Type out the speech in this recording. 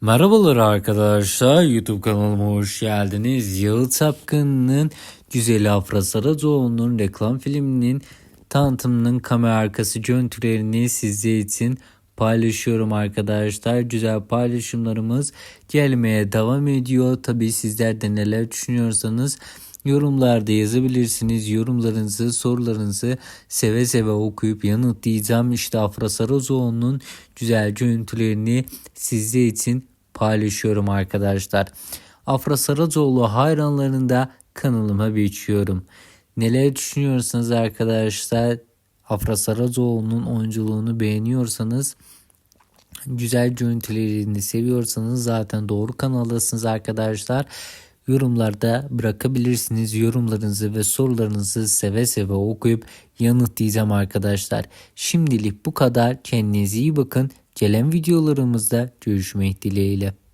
Merhabalar arkadaşlar YouTube kanalıma hoş geldiniz. Yağı Tapkın'ın Güzeli Afra Saracoğlu'nun reklam filminin tanıtımının kamera arkası görüntülerini sizler için paylaşıyorum arkadaşlar. Güzel paylaşımlarımız gelmeye devam ediyor. Tabi sizler de neler düşünüyorsanız yorumlarda yazabilirsiniz. Yorumlarınızı, sorularınızı seve seve okuyup yanıtlayacağım. İşte Afra Saracoğlu'nun güzel görüntülerini sizler için paylaşıyorum arkadaşlar. Afra Saracoğlu hayranlarını da kanalıma biçiyorum. Neler düşünüyorsanız arkadaşlar Afra Saracoğlu'nun oyunculuğunu beğeniyorsanız güzel görüntülerini seviyorsanız zaten doğru kanaldasınız arkadaşlar. Yorumlarda bırakabilirsiniz. Yorumlarınızı ve sorularınızı seve seve okuyup yanıtlayacağım arkadaşlar. Şimdilik bu kadar. Kendinize iyi bakın. Gelen videolarımızda görüşmek dileğiyle.